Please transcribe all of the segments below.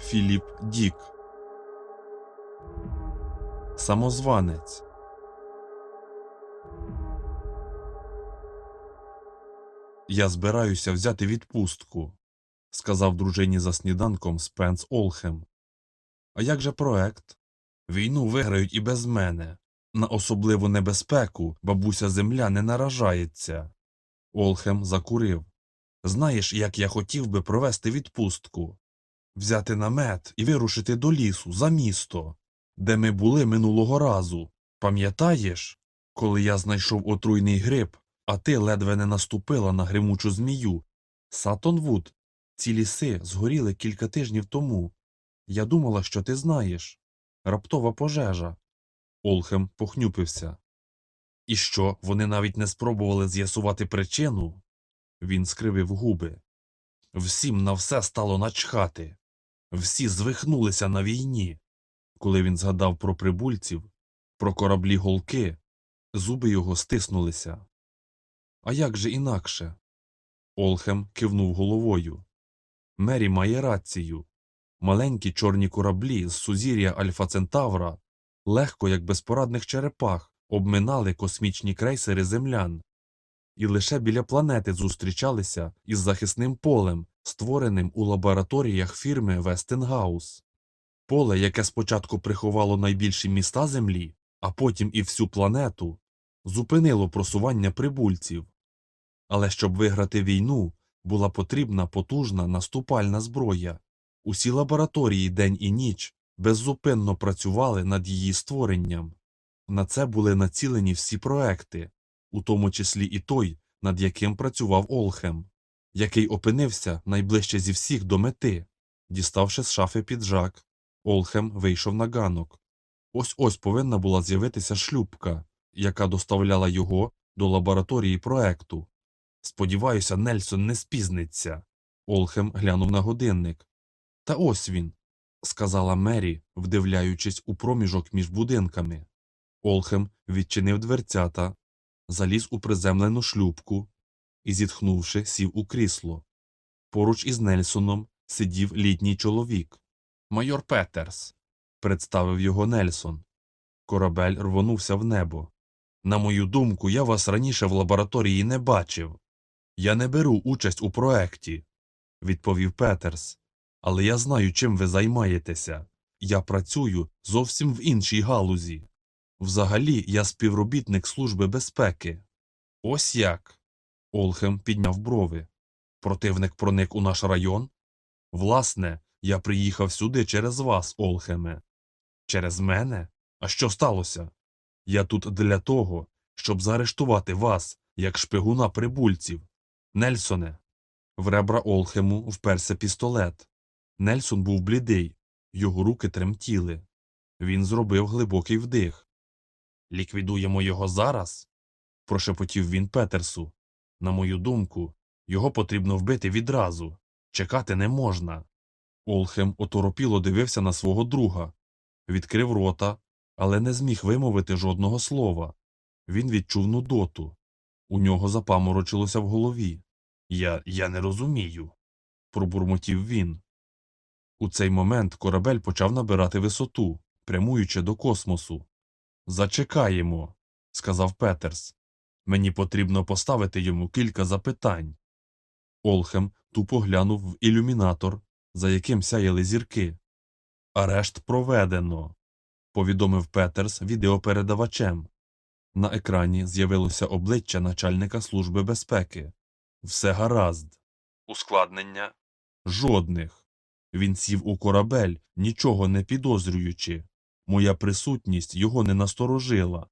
Філіп Дік. Самозванець. Я збираюся взяти відпустку, сказав дружині за сніданком Спенс Олхем. А як же проект? Війну виграють і без мене. На особливу небезпеку бабуся земля не наражається. Олхем закурив. Знаєш, як я хотів би провести відпустку? Взяти намет і вирушити до лісу, за місто, де ми були минулого разу. Пам'ятаєш, коли я знайшов отруйний гриб, а ти ледве не наступила на гримучу змію? Сатонвуд, ці ліси згоріли кілька тижнів тому. Я думала, що ти знаєш. Раптова пожежа. Олхем похнюпився. І що, вони навіть не спробували з'ясувати причину? Він скривив губи. Всім на все стало начхати. Всі звихнулися на війні. Коли він згадав про прибульців, про кораблі голки, зуби його стиснулися. А як же інакше? Олхем кивнув головою. Мері має рацію. Маленькі чорні кораблі з сузір'я Альфа Центавра легко, як безпорадних черепах, обминали космічні крейсери землян і лише біля планети зустрічалися із захисним полем, створеним у лабораторіях фірми Вестенгаус. Поле, яке спочатку приховало найбільші міста Землі, а потім і всю планету, зупинило просування прибульців. Але щоб виграти війну, була потрібна потужна наступальна зброя. Усі лабораторії день і ніч беззупинно працювали над її створенням. На це були націлені всі проекти, у тому числі і той, над яким працював Олхем, який опинився найближче зі всіх до мети. Діставши з шафи піджак, Олхем вийшов на ганок. Ось ось повинна була з'явитися шлюпка, яка доставляла його до лабораторії проекту. Сподіваюся, Нельсон не спізниться. Олхем глянув на годинник. Та ось він, сказала Мері, вдивляючись у проміжок між будинками. Олхем відчинив дверцята, заліз у приземлену шлюпку і, зітхнувши, сів у крісло. Поруч із Нельсоном сидів літній чоловік. Майор Петерс, представив його Нельсон. Корабель рвонувся в небо. На мою думку, я вас раніше в лабораторії не бачив. Я не беру участь у проекті, відповів Петерс. Але я знаю, чим ви займаєтеся. Я працюю зовсім в іншій галузі. Взагалі, я співробітник Служби безпеки. Ось як. Олхем підняв брови. Противник проник у наш район? Власне, я приїхав сюди через вас, Олхеме. Через мене? А що сталося? Я тут для того, щоб заарештувати вас, як шпигуна прибульців. Нельсоне. В ребра Олхему вперся пістолет. Нельсон був блідий, його руки тремтіли. Він зробив глибокий вдих. Ліквідуємо його зараз? прошепотів він Петерсу. На мою думку, його потрібно вбити відразу. Чекати не можна. Олхем оторопіло дивився на свого друга, відкрив рота, але не зміг вимовити жодного слова. Він відчув нудоту. У нього запаморочилося в голові. Я, я не розумію, пробурмотів він. У цей момент корабель почав набирати висоту, прямуючи до космосу. Зачекаємо, сказав Петерс. Мені потрібно поставити йому кілька запитань. Олхем тупо глянув в ілюмінатор, за яким сяяли зірки. Арешт проведено, повідомив Петерс відеопередавачем. На екрані з'явилося обличчя начальника Служби безпеки. Все гаразд. Ускладнення? Жодних. Він сів у корабель, нічого не підозрюючи. Моя присутність його не насторожила.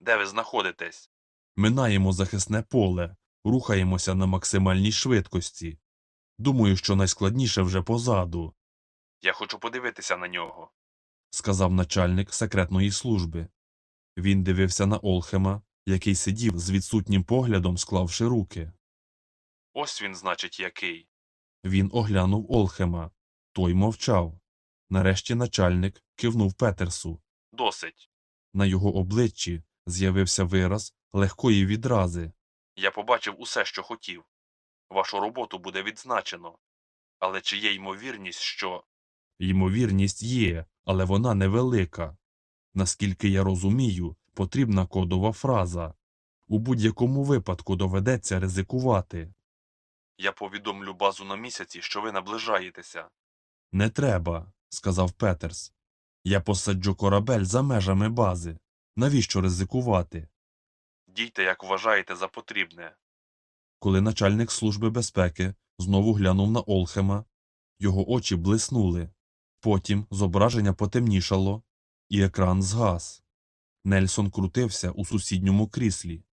Де ви знаходитесь? Минаємо захисне поле, рухаємося на максимальній швидкості. Думаю, що найскладніше вже позаду. Я хочу подивитися на нього, сказав начальник секретної служби. Він дивився на Олхема, який сидів з відсутнім поглядом, склавши руки. Ось він, значить, який. Він оглянув Олхема. Той мовчав. Нарешті начальник кивнув Петерсу. Досить. На його обличчі з'явився вираз легкої відрази. Я побачив усе, що хотів. Вашу роботу буде відзначено. Але чи є ймовірність, що. Ймовірність є, але вона невелика. Наскільки я розумію, потрібна кодова фраза. У будь-якому випадку доведеться ризикувати. Я повідомлю базу на місяці, що ви наближаєтеся. Не треба, сказав Петерс. Я посаджу корабель за межами бази. Навіщо ризикувати? Дійте, як вважаєте за потрібне. Коли начальник служби безпеки знову глянув на Олхема, його очі блиснули. Потім зображення потемнішало, і екран згас. Нельсон крутився у сусідньому кріслі.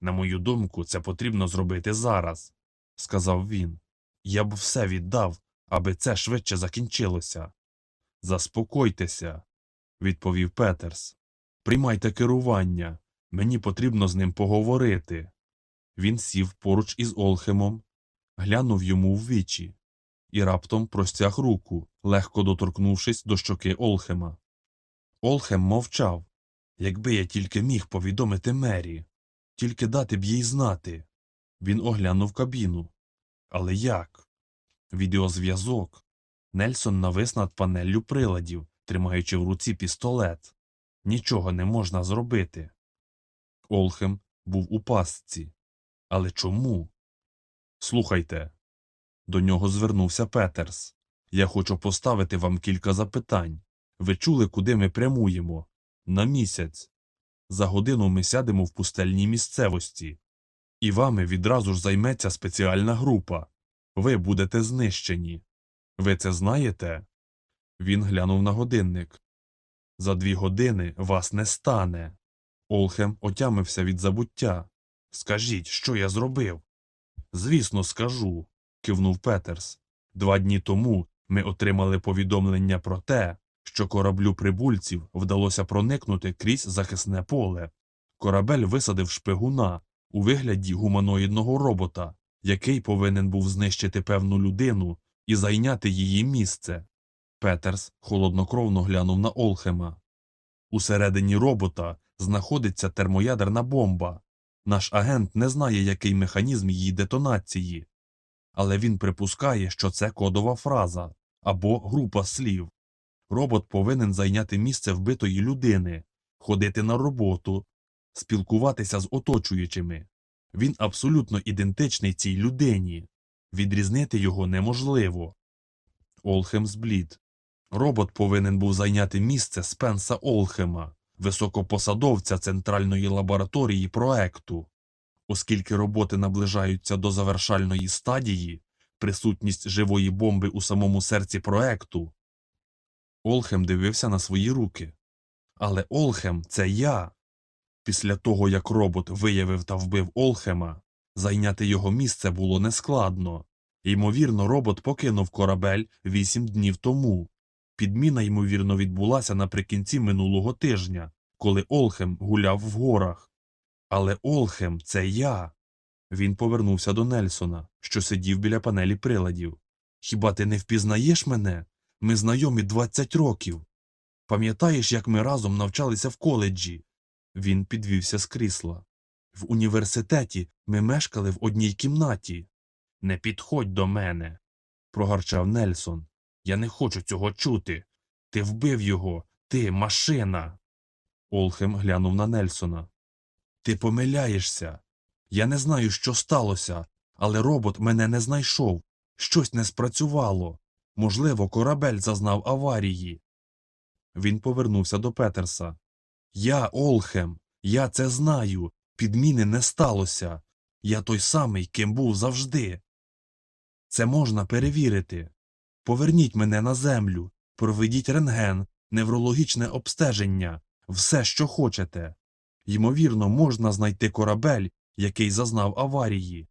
На мою думку, це потрібно зробити зараз, сказав він. Я б все віддав, аби це швидше закінчилося. Заспокойтеся, відповів Петерс. Приймайте керування. Мені потрібно з ним поговорити. Він сів поруч із Олхемом, глянув йому в вічі і раптом простяг руку, легко доторкнувшись до щоки Олхема. Олхем мовчав. Якби я тільки міг повідомити Мері, тільки дати б їй знати. Він оглянув кабіну. Але як? Відеозв'язок. Нельсон навис над панеллю приладів, тримаючи в руці пістолет. Нічого не можна зробити. Олхем був у пастці. Але чому? Слухайте. До нього звернувся Петерс. Я хочу поставити вам кілька запитань. Ви чули, куди ми прямуємо? На місяць. За годину ми сядемо в пустельній місцевості. І вами відразу ж займеться спеціальна група. Ви будете знищені. Ви це знаєте? Він глянув на годинник. За дві години вас не стане. Олхем отямився від забуття. Скажіть, що я зробив? Звісно, скажу, кивнув Петерс. Два дні тому ми отримали повідомлення про те, що кораблю прибульців вдалося проникнути крізь захисне поле. Корабель висадив шпигуна у вигляді гуманоїдного робота, який повинен був знищити певну людину і зайняти її місце. Петерс холоднокровно глянув на Олхема. Усередині робота знаходиться термоядерна бомба. Наш агент не знає, який механізм її детонації, але він припускає, що це кодова фраза або група слів. Робот повинен зайняти місце вбитої людини, ходити на роботу, спілкуватися з оточуючими. Він абсолютно ідентичний цій людині. Відрізнити його неможливо. Олхем зблід. Робот повинен був зайняти місце Спенса Олхема, високопосадовця Центральної лабораторії проекту. Оскільки роботи наближаються до завершальної стадії, присутність живої бомби у самому серці проекту. Олхем дивився на свої руки. Але Олхем це я. Після того, як робот виявив та вбив Олхема, зайняти його місце було нескладно. Ймовірно, робот покинув корабель вісім днів тому. Підміна, ймовірно, відбулася наприкінці минулого тижня, коли Олхем гуляв в горах. Але Олхем це я. Він повернувся до Нельсона, що сидів біля панелі приладів. Хіба ти не впізнаєш мене? Ми знайомі 20 років. Пам'ятаєш, як ми разом навчалися в коледжі? Він підвівся з крісла. В університеті ми мешкали в одній кімнаті. Не підходь до мене, прогарчав Нельсон. Я не хочу цього чути. Ти вбив його, ти машина. Олхем глянув на Нельсона. Ти помиляєшся. Я не знаю, що сталося, але робот мене не знайшов. Щось не спрацювало. Можливо, корабель зазнав аварії. Він повернувся до Петерса. Я Олхем, я це знаю. Підміни не сталося. Я той самий, ким був завжди. Це можна перевірити. Поверніть мене на землю, проведіть рентген, неврологічне обстеження, все, що хочете. Ймовірно, можна знайти корабель, який зазнав аварії.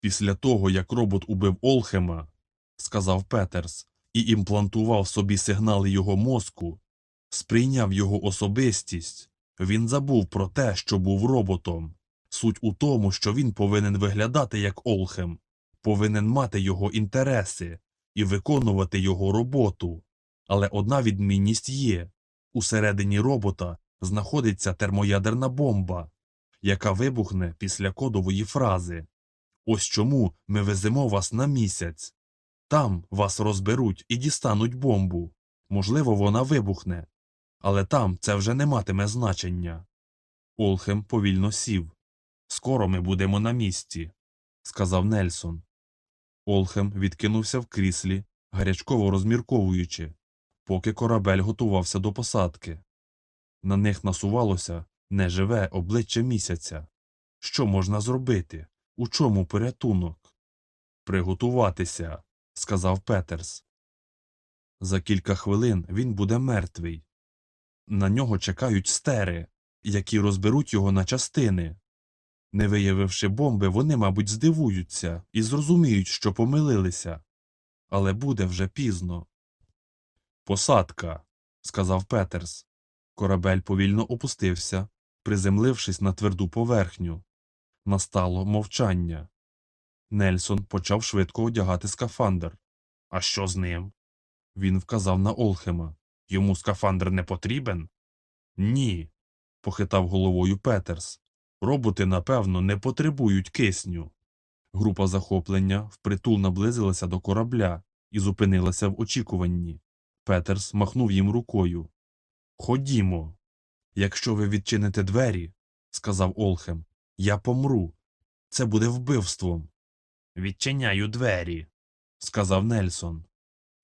Після того, як робот убив Олхема, сказав Петерс, і імплантував собі сигнали його мозку, сприйняв його особистість, він забув про те, що був роботом. Суть у тому, що він повинен виглядати як Олхем, повинен мати його інтереси і виконувати його роботу. Але одна відмінність є усередині робота знаходиться термоядерна бомба, яка вибухне після кодової фрази. Ось чому ми веземо вас на місяць. Там вас розберуть і дістануть бомбу. Можливо, вона вибухне, але там це вже не матиме значення. Олхем повільно сів. Скоро ми будемо на місці, сказав Нельсон. Олхем відкинувся в кріслі, гарячково розмірковуючи, поки корабель готувався до посадки. На них насувалося неживе обличчя місяця. Що можна зробити? У чому порятунок? Приготуватися, сказав Петерс. За кілька хвилин він буде мертвий. На нього чекають стери, які розберуть його на частини. Не виявивши бомби, вони, мабуть, здивуються і зрозуміють, що помилилися. Але буде вже пізно. Посадка, сказав Петерс. Корабель повільно опустився, приземлившись на тверду поверхню. Настало мовчання. Нельсон почав швидко одягати скафандр. А що з ним? Він вказав на Олхема. Йому скафандр не потрібен? Ні, похитав головою Петерс. Роботи, напевно, не потребують кисню. Група захоплення впритул наблизилася до корабля і зупинилася в очікуванні. Петерс махнув їм рукою. Ходімо. Якщо ви відчините двері, сказав Олхем, я помру. Це буде вбивством. Відчиняю двері, сказав Нельсон.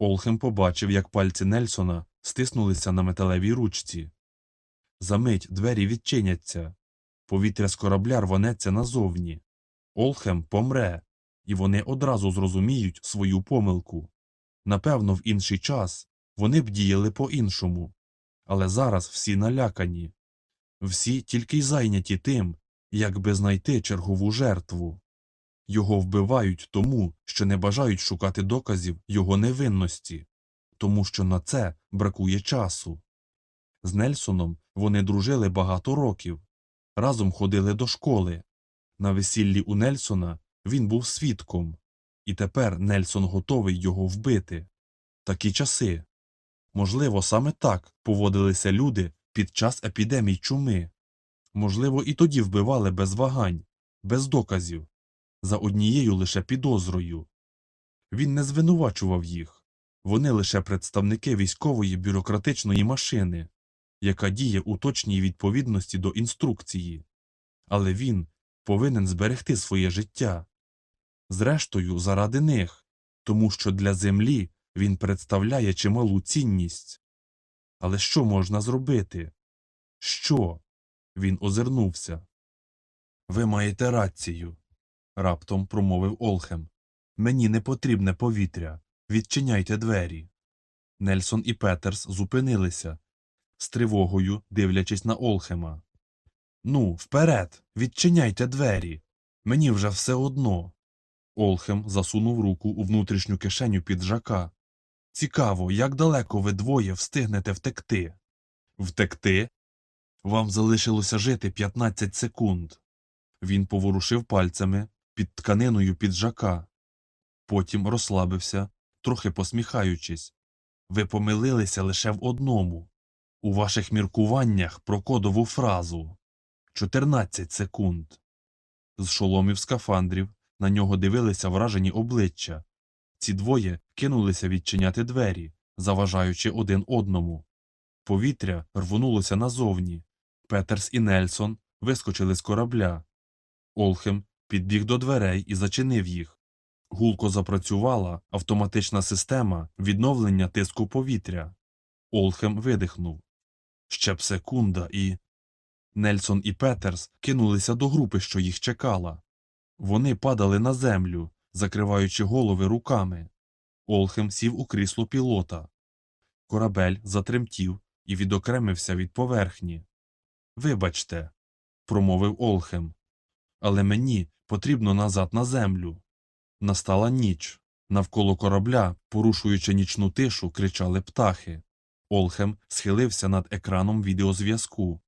Олхем побачив, як пальці Нельсона стиснулися на металевій ручці. Замить двері відчиняться. Повітря з корабля рванеться назовні. Олхем помре, і вони одразу зрозуміють свою помилку. Напевно, в інший час вони б діяли по-іншому. Але зараз всі налякані. Всі тільки й зайняті тим, як би знайти чергову жертву. Його вбивають тому, що не бажають шукати доказів його невинності, тому що на це бракує часу. З Нельсоном вони дружили багато років, разом ходили до школи. На весіллі у Нельсона він був свідком, і тепер Нельсон готовий його вбити. Такі часи. Можливо, саме так поводилися люди під час епідемій чуми. Можливо, і тоді вбивали без вагань, без доказів, за однією лише підозрою. Він не звинувачував їх. Вони лише представники військової бюрократичної машини, яка діє у точній відповідності до інструкції. Але він повинен зберегти своє життя. Зрештою, заради них, тому що для землі він представляє чималу цінність. Але що можна зробити? Що? Він озирнувся. Ви маєте рацію, раптом промовив Олхем. Мені не потрібне повітря. Відчиняйте двері. Нельсон і Петерс зупинилися, з тривогою дивлячись на Олхема. Ну, вперед, відчиняйте двері. Мені вже все одно. Олхем засунув руку у внутрішню кишеню піджака. Цікаво, як далеко ви двоє встигнете втекти. Втекти? Вам залишилося жити 15 секунд. Він поворушив пальцями під тканиною піджака. Потім розслабився, трохи посміхаючись. Ви помилилися лише в одному. У ваших міркуваннях про кодову фразу. 14 секунд. З шоломів скафандрів на нього дивилися вражені обличчя. Ці двоє кинулися відчиняти двері, заважаючи один одному. Повітря рвонулося назовні. Петерс і Нельсон вискочили з корабля. Олхем підбіг до дверей і зачинив їх. Гулко запрацювала автоматична система відновлення тиску повітря. Олхем видихнув. Ще б секунда і. Нельсон і Петерс кинулися до групи, що їх чекала. Вони падали на землю, закриваючи голови руками. Олхем сів у крісло пілота. Корабель затремтів і відокремився від поверхні. Вибачте, промовив Олхем. Але мені потрібно назад на землю. Настала ніч. Навколо корабля, порушуючи нічну тишу, кричали птахи. Олхем схилився над екраном відеозв'язку.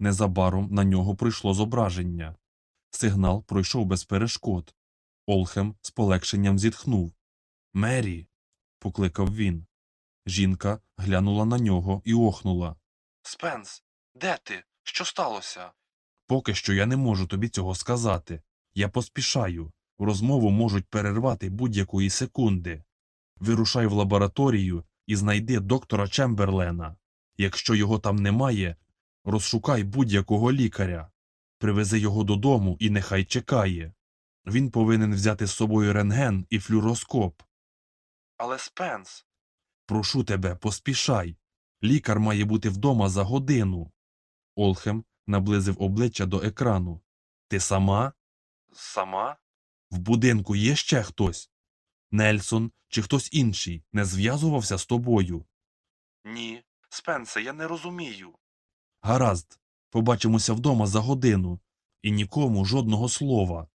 Незабаром на нього прийшло зображення. Сигнал пройшов без перешкод. Олхем з полегшенням зітхнув. Мері. покликав він. Жінка глянула на нього і охнула. Спенс, де ти? Що сталося? Поки що я не можу тобі цього сказати. Я поспішаю. Розмову можуть перервати будь-якої секунди. Вирушай в лабораторію і знайди доктора Чемберлена. Якщо його там немає, розшукай будь-якого лікаря. Привези його додому і нехай чекає. Він повинен взяти з собою рентген і флюроскоп. Але Спенс. Прошу тебе, поспішай. Лікар має бути вдома за годину. Олхем наблизив обличчя до екрану. Ти сама? Сама? В будинку є ще хтось? Нельсон чи хтось інший не зв'язувався з тобою? Ні, Спенсе, я не розумію. Гаразд, побачимося вдома за годину. І нікому жодного слова.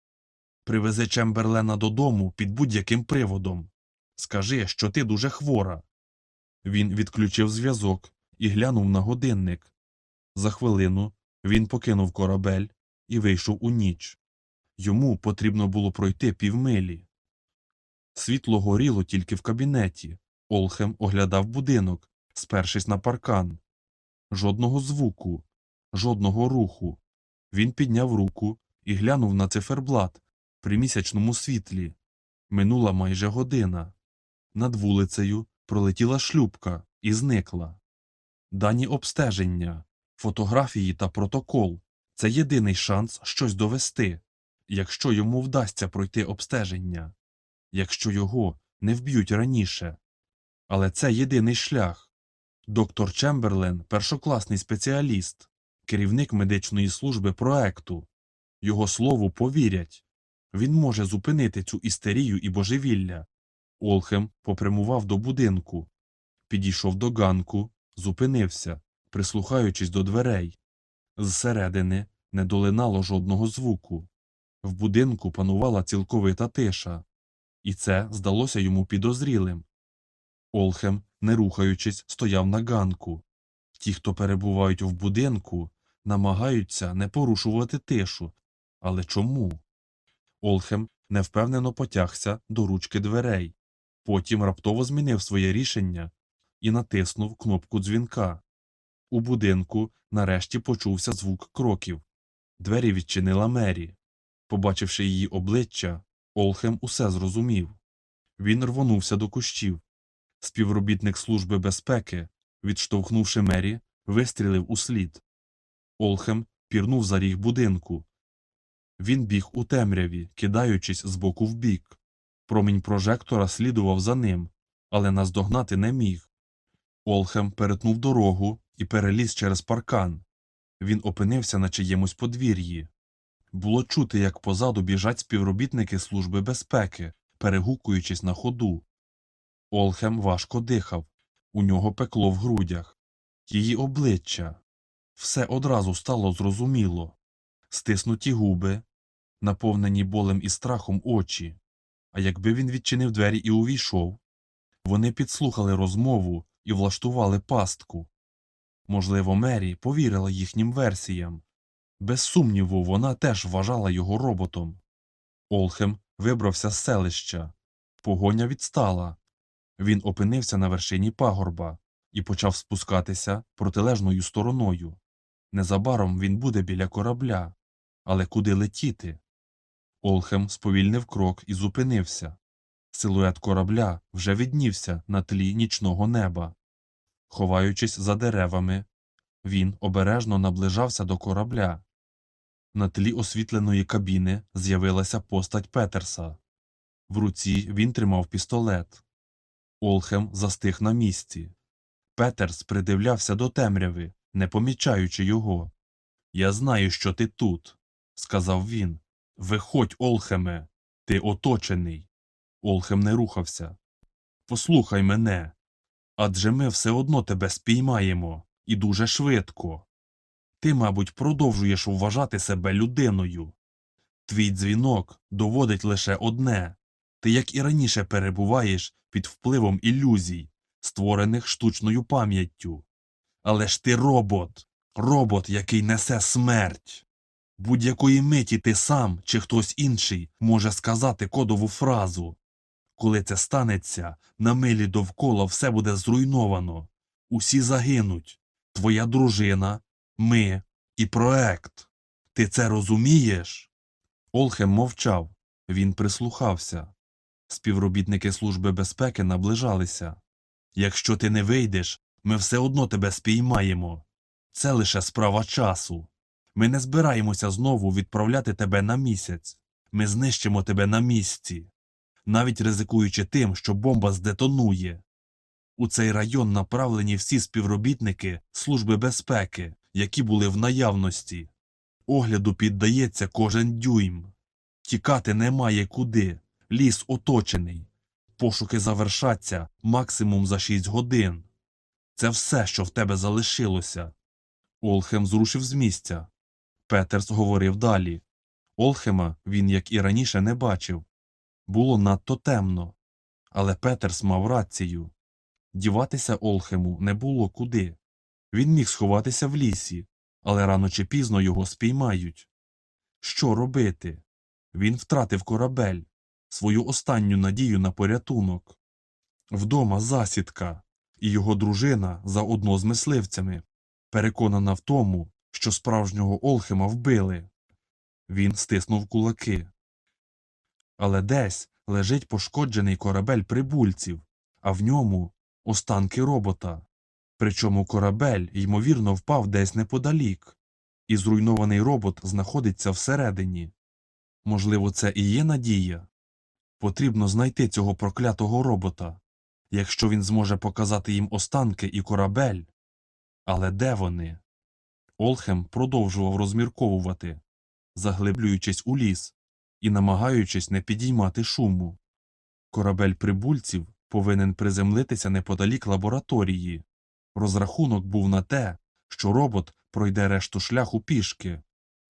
Привези Чемберлена додому під будь-яким приводом. Скажи, що ти дуже хвора. Він відключив зв'язок і глянув на годинник. За хвилину він покинув корабель і вийшов у ніч. Йому потрібно було пройти півмилі. Світло горіло тільки в кабінеті. Олхем оглядав будинок, спершись на паркан. Жодного звуку, жодного руху. Він підняв руку і глянув на циферблат при місячному світлі. Минула майже година. Над вулицею пролетіла шлюпка і зникла. Дані обстеження, фотографії та протокол це єдиний шанс щось довести, якщо йому вдасться пройти обстеження, якщо його не вб'ють раніше. Але це єдиний шлях. Доктор Чемберлен першокласний спеціаліст, керівник медичної служби проекту. Його слову повірять. Він може зупинити цю істерію і божевілля. Олхем попрямував до будинку, підійшов до ганку, зупинився, прислухаючись до дверей. Зсередини не долинало жодного звуку. В будинку панувала цілковита тиша, і це здалося йому підозрілим. Олхем, не рухаючись, стояв на ганку. Ті, хто перебувають в будинку, намагаються не порушувати тишу. Але чому? Олхем невпевнено потягся до ручки дверей. Потім раптово змінив своє рішення і натиснув кнопку дзвінка. У будинку нарешті почувся звук кроків. Двері відчинила Мері. Побачивши її обличчя, Олхем усе зрозумів. Він рвонувся до кущів. Співробітник Служби безпеки, відштовхнувши Мері, вистрілив у слід. Олхем пірнув за ріг будинку. Він біг у темряві, кидаючись з боку в бік. Промінь прожектора слідував за ним, але наздогнати не міг. Олхем перетнув дорогу і переліз через паркан. Він опинився на чиємусь подвір'ї. Було чути, як позаду біжать співробітники Служби безпеки, перегукуючись на ходу. Олхем важко дихав, у нього пекло в грудях. Її обличчя. Все одразу стало зрозуміло. Стиснуті губи, наповнені болем і страхом очі. А якби він відчинив двері і увійшов, вони підслухали розмову і влаштували пастку. Можливо, Мері повірила їхнім версіям. Без сумніву, вона теж вважала його роботом. Олхем вибрався з селища. Погоня відстала. Він опинився на вершині пагорба і почав спускатися протилежною стороною. Незабаром він буде біля корабля. Але куди летіти? Олхем сповільнив крок і зупинився. Силует корабля вже віднівся на тлі нічного неба. Ховаючись за деревами, він обережно наближався до корабля. На тлі освітленої кабіни з'явилася постать Петерса. В руці він тримав пістолет. Олхем застиг на місці. Петерс придивлявся до темряви, не помічаючи його. Я знаю, що ти тут, сказав він. Виходь, Олхеме, ти оточений. Олхем не рухався. Послухай мене. Адже ми все одно тебе спіймаємо, і дуже швидко. Ти, мабуть, продовжуєш вважати себе людиною. Твій дзвінок доводить лише одне ти, як і раніше, перебуваєш під впливом ілюзій, створених штучною пам'яттю. Але ж ти робот, робот, який несе смерть. Будь-якої миті ти сам чи хтось інший може сказати кодову фразу. Коли це станеться, на милі довкола все буде зруйновано. Усі загинуть. Твоя дружина, ми і проект. Ти це розумієш? Олхем мовчав. Він прислухався. Співробітники Служби безпеки наближалися. Якщо ти не вийдеш, ми все одно тебе спіймаємо. Це лише справа часу. Ми не збираємося знову відправляти тебе на місяць. Ми знищимо тебе на місці, навіть ризикуючи тим, що бомба здетонує. У цей район направлені всі співробітники Служби безпеки, які були в наявності. Огляду піддається кожен дюйм. Тікати немає куди. Ліс оточений. Пошуки завершаться максимум за 6 годин. Це все, що в тебе залишилося. Олхем зрушив з місця. Петерс говорив далі. Олхема він, як і раніше, не бачив. Було надто темно. Але Петерс мав рацію. Діватися Олхему не було куди. Він міг сховатися в лісі, але рано чи пізно його спіймають. Що робити? Він втратив корабель, свою останню надію на порятунок. Вдома засідка, і його дружина заодно з мисливцями, переконана в тому, що справжнього Олхема вбили. Він стиснув кулаки. Але десь лежить пошкоджений корабель прибульців, а в ньому останки робота. Причому корабель, ймовірно, впав десь неподалік, і зруйнований робот знаходиться всередині. Можливо, це і є надія? Потрібно знайти цього проклятого робота, якщо він зможе показати їм останки і корабель. Але де вони? Олхем продовжував розмірковувати, заглиблюючись у ліс і намагаючись не підіймати шуму. Корабель прибульців повинен приземлитися неподалік лабораторії. Розрахунок був на те, що робот пройде решту шляху пішки,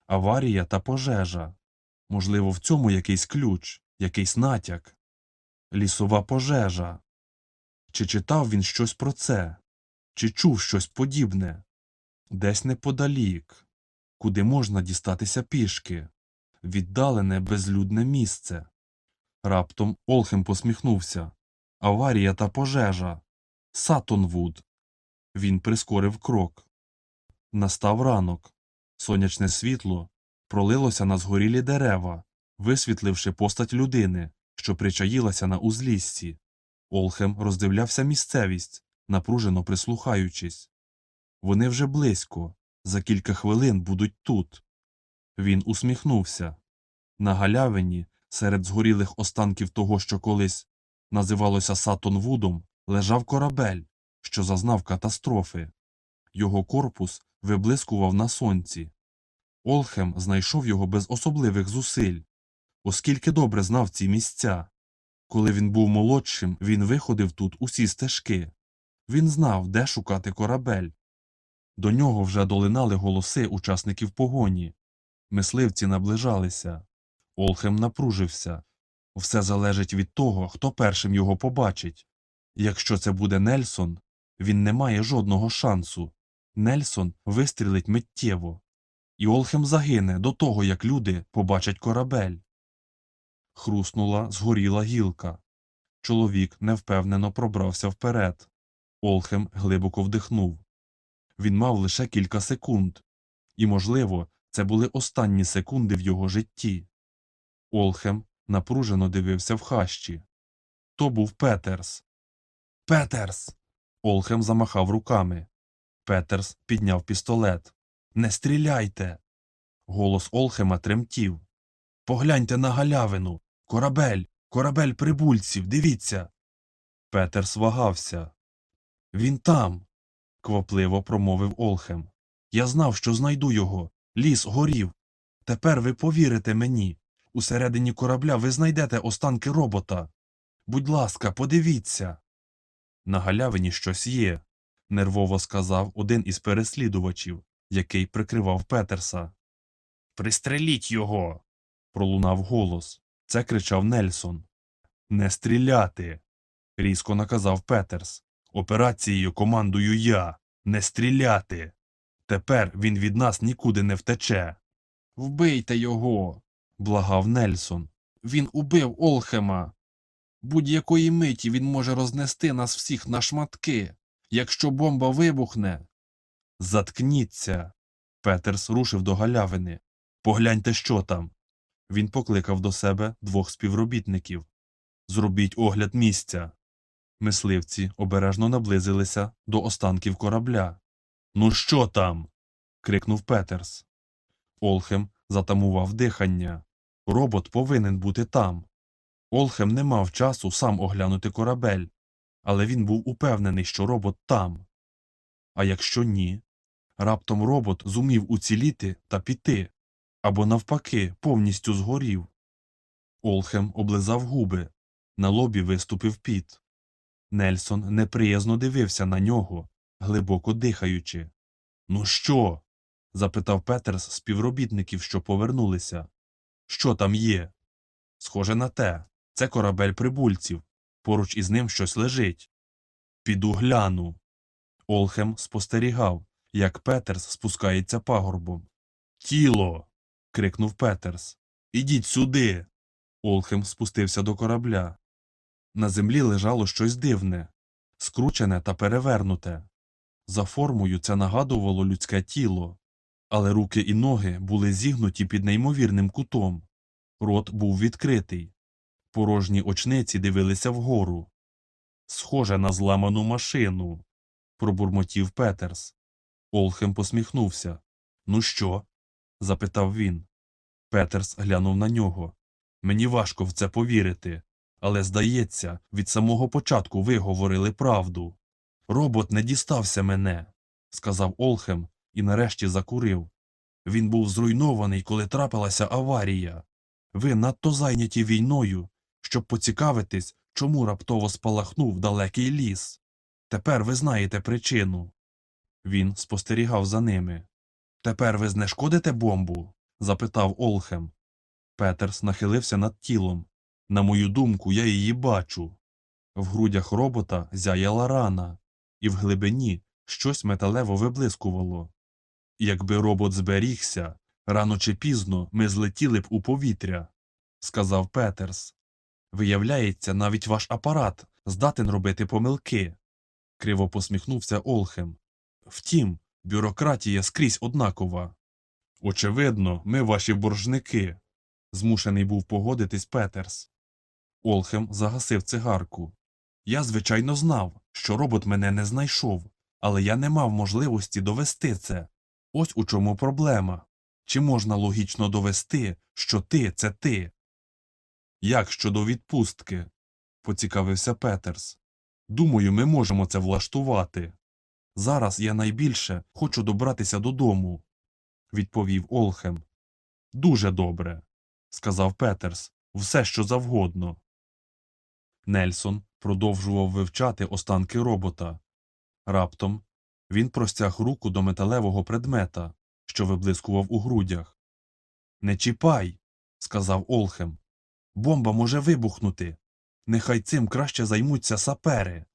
аварія та пожежа. Можливо, в цьому якийсь ключ, якийсь натяк. Лісова пожежа. Чи читав він щось про це? Чи чув щось подібне? Десь неподалік, куди можна дістатися пішки, віддалене безлюдне місце. Раптом Олхем посміхнувся. Аварія та пожежа. Сатонвуд. Він прискорив крок. Настав ранок. Сонячне світло пролилося на згорілі дерева, висвітливши постать людини, що причаїлася на узліссі. Олхем роздивлявся місцевість, напружено прислухаючись. Вони вже близько, за кілька хвилин будуть тут. Він усміхнувся. На галявині, серед згорілих останків того, що колись називалося Сатонвудом, лежав корабель, що зазнав катастрофи. Його корпус виблискував на сонці. Олхем знайшов його без особливих зусиль, оскільки добре знав ці місця. Коли він був молодшим, він виходив тут усі стежки. Він знав, де шукати корабель. До нього вже долинали голоси учасників погоні. Мисливці наближалися. Олхем напружився. Все залежить від того, хто першим його побачить. Якщо це буде Нельсон, він не має жодного шансу. Нельсон вистрілить миттєво. І Олхем загине до того, як люди побачать корабель. Хруснула, згоріла гілка. Чоловік невпевнено пробрався вперед. Олхем глибоко вдихнув. Він мав лише кілька секунд, і, можливо, це були останні секунди в його житті. Олхем напружено дивився в хащі. То був Петерс. Петерс. Олхем замахав руками. Петерс підняв пістолет. Не стріляйте. Голос Олхема тремтів. Погляньте на галявину. Корабель, корабель прибульців, дивіться. Петерс вагався. Він там. квапливо промовив Олхем. Я знав, що знайду його. Ліс горів. Тепер ви повірите мені. Усередині корабля ви знайдете останки робота. Будь ласка, подивіться. На галявині щось є, нервово сказав один із переслідувачів, який прикривав Петерса. Пристреліть його. пролунав голос. Це кричав Нельсон. Не стріляти. різко наказав Петерс. Операцією командую я. Не стріляти. Тепер він від нас нікуди не втече. Вбийте його. благав Нельсон. Він убив Олхема. Будь-якої миті він може рознести нас всіх на шматки. Якщо бомба вибухне. Заткніться. Петерс рушив до галявини. Погляньте, що там. Він покликав до себе двох співробітників. Зробіть огляд місця. Мисливці обережно наблизилися до останків корабля. Ну що там? крикнув Петерс. Олхем затамував дихання. Робот повинен бути там. Олхем не мав часу сам оглянути корабель, але він був упевнений, що робот там. А якщо ні, раптом робот зумів уціліти та піти, або навпаки повністю згорів. Олхем облизав губи, на лобі виступив піт. Нельсон неприязно дивився на нього, глибоко дихаючи. Ну що? запитав Петерс співробітників, що повернулися. Що там є? Схоже на те. Це корабель прибульців. Поруч із ним щось лежить. Піду гляну. Олхем спостерігав, як Петерс спускається пагорбом. Тіло. крикнув Петерс. Ідіть сюди. Олхем спустився до корабля. На землі лежало щось дивне, скручене та перевернуте. За формою це нагадувало людське тіло, але руки і ноги були зігнуті під неймовірним кутом. Рот був відкритий. Порожні очниці дивилися вгору. Схоже на зламану машину, пробурмотів Петерс. Олхем посміхнувся. Ну що? запитав він. Петерс глянув на нього. Мені важко в це повірити, але, здається, від самого початку ви говорили правду. Робот не дістався мене, сказав Олхем і нарешті закурив. Він був зруйнований, коли трапилася аварія. Ви надто зайняті війною, щоб поцікавитись, чому раптово спалахнув далекий ліс. Тепер ви знаєте причину. Він спостерігав за ними. Тепер ви знешкодите бомбу? запитав Олхем. Петерс нахилився над тілом. На мою думку, я її бачу. В грудях робота зяяла рана, і в глибині щось металево виблискувало. Якби робот зберігся, рано чи пізно ми злетіли б у повітря, сказав Петерс. Виявляється, навіть ваш апарат здатен робити помилки. Криво посміхнувся Олхем. Втім, бюрократія скрізь однакова. Очевидно, ми ваші боржники. Змушений був погодитись Петерс. Олхем загасив цигарку. Я, звичайно, знав, що робот мене не знайшов, але я не мав можливості довести це. Ось у чому проблема. Чи можна логічно довести, що ти це ти? Як щодо відпустки? поцікавився Петерс. Думаю, ми можемо це влаштувати. Зараз я найбільше хочу добратися додому, відповів Олхем. Дуже добре, сказав Петерс, все що завгодно. Нельсон продовжував вивчати останки робота. Раптом він простяг руку до металевого предмета, що виблискував у грудях. Не чіпай, сказав Олхем. Бомба може вибухнути. Нехай цим краще займуться сапери.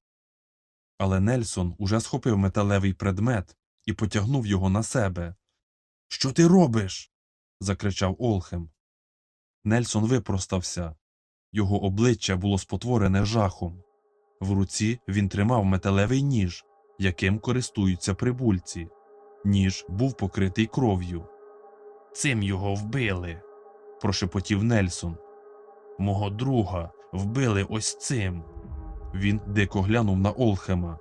Але Нельсон уже схопив металевий предмет і потягнув його на себе. Що ти робиш? закричав Олхем. Нельсон випростався. Його обличчя було спотворене жахом. В руці він тримав металевий ніж, яким користуються прибульці. Ніж був покритий кров'ю. Цим його вбили, прошепотів Нельсон. Мого друга вбили ось цим. Він дико глянув на Олхема.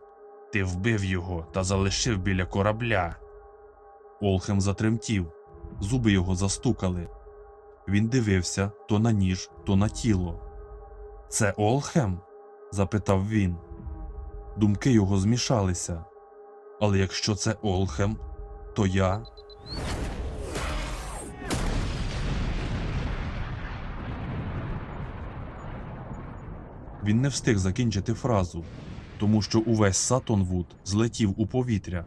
Ти вбив його та залишив біля корабля. Олхем затремтів, зуби його застукали. Він дивився то на ніж, то на тіло. Це Олхем? запитав він. Думки його змішалися. Але якщо це Олхем, то я. Він не встиг закінчити фразу, тому що увесь Сатонвуд злетів у повітря.